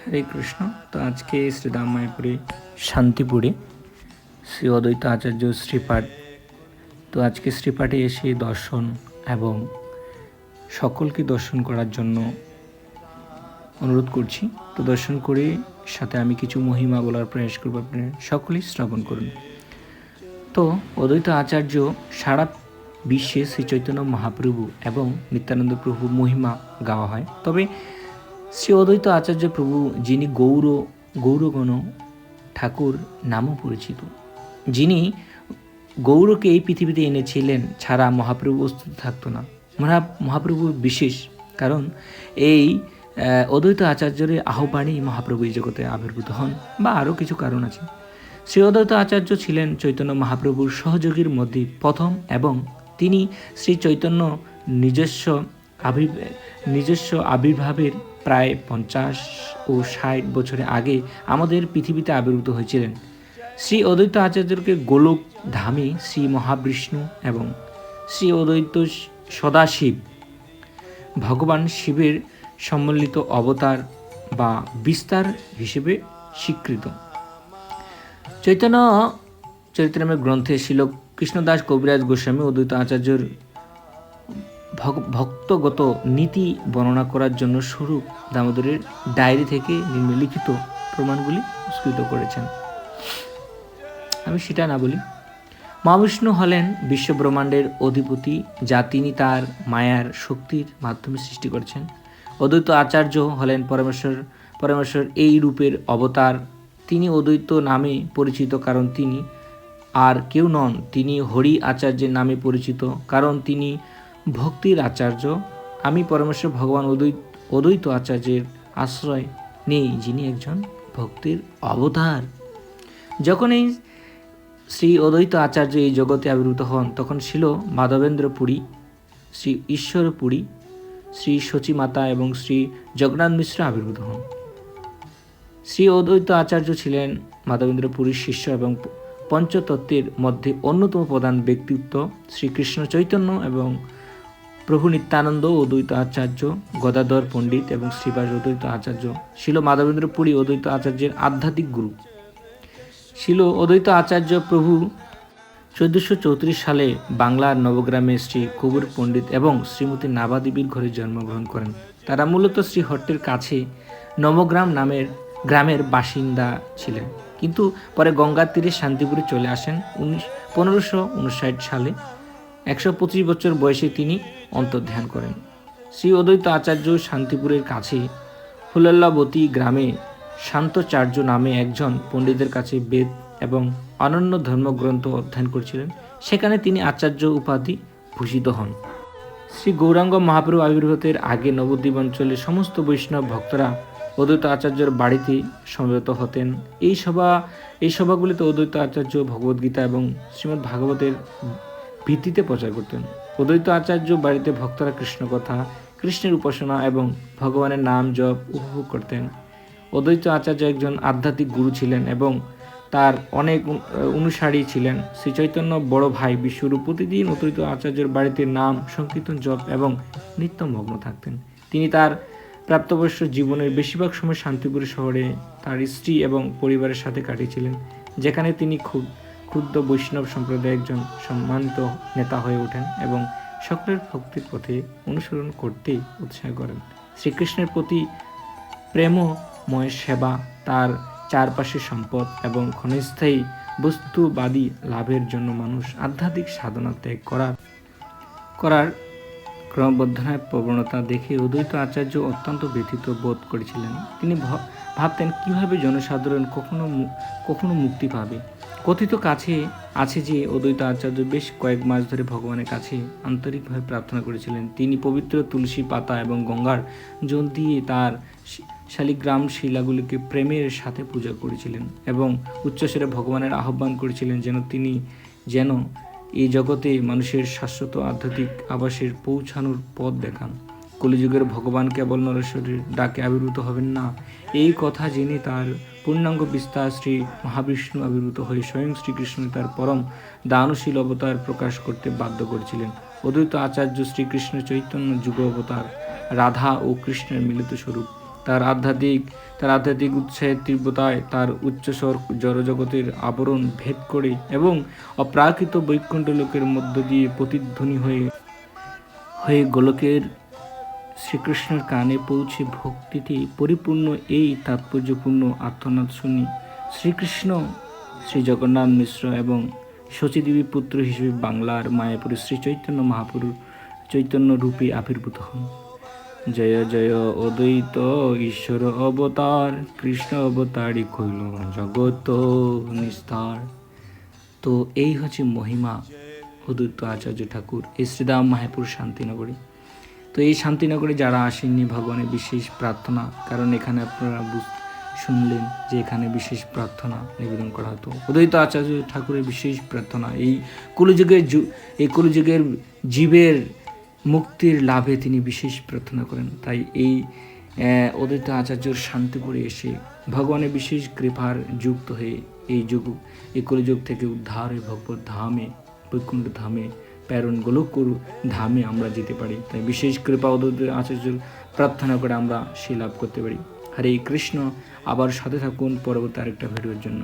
হরে কৃষ্ণ। তো আজকে শ্রীদাম মায়াপুরে শান্তিপুরে শ্রী অদ্বৈত আচার্য শ্রীপাঠ। তো আজকে শ্রীপাঠে এসে দর্শন এবং সকলকে দর্শন করার জন্য অনুরোধ করছি। তো দর্শন করে সাথে আমি কিছু মহিমা বলার প্রয়াস করব আপনারা সকলেই শ্রবণ করুন। তো অদ্বৈত আচার্য সারা বিশ্বে শ্রী চৈতন্য মহাপ্রভু এবং নিত্যানন্দ প্রভু মহিমা গাওয়া হয়। তবে শ্রী অদ্বৈত আচার্য প্রভু যিনি গৌর, গৌরগণ ঠাকুর নামও পরিচিত, যিনি গৌরকে এই পৃথিবীতে এনেছিলেন ছাড়া মহাপ্রভু অস্তিত্ব থাকতো না। মহা, মহাপ্রভু বিশেষ, কারণ এই অদ্বৈত আচার্যের আহ্বানেই মহাপ্রভু এই জগতে আবির্ভূত হন, বা আরও কিছু কারণ আছে। শ্রী অদ্বৈত আচার্য ছিলেন চৈতন্য মহাপ্রভুর সহযোগীর মধ্যে প্রথম এবং তিনি শ্রী চৈতন্য নিজস্ব আবির, নিজস্ব আবির্ভাবের প্রায় পঞ্চাশ ও ষাট বছরের আগে আমাদের পৃথিবীতে আবির্ভূত হয়েছিলেন। শ্রী অদ্বৈত আচার্যকে গোলক ধামে শ্রী মহাবিষ্ণু এবং শ্রী অদ্বৈত সদাশিব ভগবান শিবের সম্মিলিত অবতার বা বিস্তার হিসেবে স্বীকৃত। চৈতন্য চরিত্রামের গ্রন্থে শিল কৃষ্ণদাস কবিরাজ গোস্বামী অদ্বৈত আচার্যর ভক্তগত নীতি বর্ণনা করার জন্য স্বরূপ দামোদরের ডায়েরি থেকে নিম্নলিখিত প্রমাণগুলি স্কৃত করেছেন। আমি সেটা না বলি। মহাবিষ্ণু হলেন বিশ্বব্রহ্মাণ্ডের অধিপতি, যা তিনি তার মায়ার শক্তির মাধ্যমে সৃষ্টি করেছেন। অদ্বৈত আচার্য হলেন পরমেশ্বর পরমেশ্বর এই রূপের অবতার। তিনি অদ্বৈত নামে পরিচিত, কারণ তিনি আর কেউ নন, তিনি হরি আচার্যের নামে পরিচিত, কারণ তিনি ভক্তির আচার্য, আমি পরমেশ্বর ভগবান অদ্বৈত অদ্বৈত আচার্যের আশ্রয় নেই, যিনি একজন ভক্তির অবতার। যখন এই শ্রী অদ্বৈত আচার্য এই জগতে আবির্ভূত হন, তখন ছিল মাধবেন্দ্র পুরী, শ্রী ঈশ্বর পুরী, শ্রী সচী মাতা এবং শ্রী জগন্নাথ মিশ্র আবির্ভূত হন। শ্রী অদ্বৈত আচার্য ছিলেন মাধবেন্দ্র পুরীর শিষ্য এবং পঞ্চতত্ত্বের মধ্যে অন্যতম প্রধান ব্যক্তিত্ব শ্রীকৃষ্ণ চৈতন্য এবং প্রভু নিত্যানন্দ অদ্বৈত আচার্য, গদাধর পণ্ডিত এবং শ্রীবাস অদ্বৈত আচার্য ছিল মাধবেন্দ্র পুরী অদ্বৈত আচার্যের আধ্যাত্মিক গুরু। ছিল অদ্বৈত আচার্য প্রভু চোদ্দশো চৌত্রিশ সালে বাংলার নবগ্রামে শ্রী কবুর পণ্ডিত এবং শ্রীমতী নাবাদেবীর ঘরে জন্মগ্রহণ করেন। তারা মূলত শ্রীহট্টের কাছে নবগ্রাম নামের গ্রামের বাসিন্দা ছিলেন। কিন্তু পরে গঙ্গার তীরে শান্তিপুরে চলে আসেন উনিশ, পনেরোশো সালে। একশো পঁচিশ বছর বয়সে তিনি অন্তর্ধান করেন। শ্রী অদ্বৈত আচার্য শান্তিপুরের কাছে ফুলল্লাবতী গ্রামে শান্তচার্য নামে একজন পণ্ডিতের কাছে বেদ এবং অনন্য ধর্মগ্রন্থ অধ্যয়ন করছিলেন। সেখানে তিনি আচার্য উপাধি ভূষিত হন। শ্রী গৌরাঙ্গ মহাপ্রভু আবির্ভাতের আগে নবদ্বীপ অঞ্চলের সমস্ত বৈষ্ণব ভক্তরা অদ্বৈত আচার্যের বাড়িতে সমবেত হতেন। এই সভা, এই সভাগুলিতে অদ্বৈত আচার্য ভগবদ্গীতা এবং শ্রীমদ্ ভাগবতের ভিত্তিতে প্রচার করতেন। অদ্বৈত আচার্য বাড়িতে ভক্তরা কৃষ্ণ কথা, কৃষ্ণের উপাসনা এবং ভগবানের নাম জপ উপভোগ করতেন। অদ্বৈত আচার্য একজন আধ্যাত্মিক গুরু ছিলেন এবং তার অনেক অনুসারী ছিলেন। শ্রী চৈতন্য বড় ভাই বিশ্বরূপ প্রতিদিন অদ্বৈত আচার্যের বাড়িতে নাম, সংকীর্তন, জপ এবং নিত্য মগ্ন থাকতেন। তিনি তার প্রাপ্তবয়স্ক জীবনের বেশিরভাগ সময় শান্তিপুর শহরে তার স্ত্রী এবং পরিবারের সাথে কাটিয়েছিলেন, যেখানে তিনি খুব ক্ষুদ্র বৈষ্ণব সম্প্রদায়ের একজন সম্মানিত নেতা হয়ে ওঠেন এবং সকলের ভক্তির পথে অনুসরণ করতে উৎসাহ করেন। শ্রীকৃষ্ণের প্রতি প্রেমময় সেবা, তার চারপাশে সম্পদ এবং ক্ষণস্থায়ী বস্তুবাদী লাভের জন্য মানুষ আধ্যাত্মিক সাধনা ত্যাগ করার করার ক্রমবর্ধনার প্রবণতা দেখে অদ্বৈত আচার্য অত্যন্ত ব্যথিত বোধ করেছিলেন। তিনি ভাবতেন কীভাবে জনসাধারণ কখনো কখনো মুক্তি পাবে। কথিত কাছে আছে যে অদ্বৈত আচার্য বেশ কয়েক মাস ধরে ভগবানের কাছে আন্তরিকভাবে প্রার্থনা করেছিলেন। তিনি পবিত্র তুলসী পাতা এবং গঙ্গার জল দিয়ে তার শালিগ্রাম শিলাগুলিকে প্রেমের সাথে পূজা করেছিলেন এবং উচ্চস্বরে ভগবানের আহ্বান করেছিলেন যেন তিনি যেন এই জগতে মানুষের শাশ্বত আধ্যাত্মিক আবাসের পৌঁছানোর পথ দেখান। কলিযুগের ভগবান কেবল নরেশ্বরের ডাকে আবির্ভূত হবেন না। এই কথা জেনে তার পূর্ণাঙ্গ বিস্তার শ্রী মহাবিষ্ণু আবির্ভূত হয়ে স্বয়ং শ্রীকৃষ্ণ তার পরম দানশীল অবতার প্রকাশ করতে বাধ্য করেছিলেন। অদ্বৈত আচার্য শ্রীকৃষ্ণ চৈতন্য যুগ অবতার রাধা ও কৃষ্ণের মিলিত স্বরূপ। তার আধ্যাত্মিক তার আধ্যাত্মিক উৎসাহের তীব্রতায় তার উচ্চস্বর জড়জগতের আবরণ ভেদ করে এবং অপ্রাকৃত বৈকুণ্ঠ লোকের মধ্য দিয়ে প্রতিধ্বনি হয়ে হয়ে গোলকের শ্রীকৃষ্ণের কানে পৌঁছে ভক্তিতে পরিপূর্ণ, এই তাৎপর্যপূর্ণ আর্থনাদ শুনি। শ্রীকৃষ্ণ শ্রী জগন্নাথ মিশ্র এবং শচীদেবী পুত্র হিসেবে বাংলার মায়াপুরে শ্রী চৈতন্য মহাপুরুষ চৈতন্য রূপে আবির্ভূত হন। জয় জয়, অদ্বৈত ঈশ্বর অবতার, কৃষ্ণ অবতারই কইল জগত নিস্তার। তো এই হচ্ছে মহিমা অদ্বৈত আচার্য ঠাকুর, এই শ্রীদাম মায়াপুর শান্তিনগরী। তো এই শান্তিনগরে যারা আসেননি ভগবানের বিশেষ প্রার্থনা, কারণ এখানে আপনারা শুনলেন যে এখানে বিশেষ প্রার্থনা নিবেদন করা হতো। উদয়িত আচার্য ঠাকুরের বিশেষ প্রার্থনা, এই কলিযুগের এই কলিযুগের জীবের মুক্তির লাভে তিনি বিশেষ প্রার্থনা করেন। তাই এই উদয়িত আচার্যর শান্তিপুরে এসে ভগবানের বিশেষ কৃপার যুক্ত হয়ে এই যুগ, এই কলিযুগ থেকে উদ্ধার হয়ে ভগবত ধামে, বৈকুণ্ঠ ধামে প্রেরণ করু, ধামে আমরা যেতে পারি। তাই বিশেষ কৃপা উদ্যোগের আচার্য প্রার্থনা করে আমরা সে লাভ করতে পারি। হরে কৃষ্ণ, আবার সাথে থাকুন পরবর্তী আরেকটা ভিডিওর জন্য।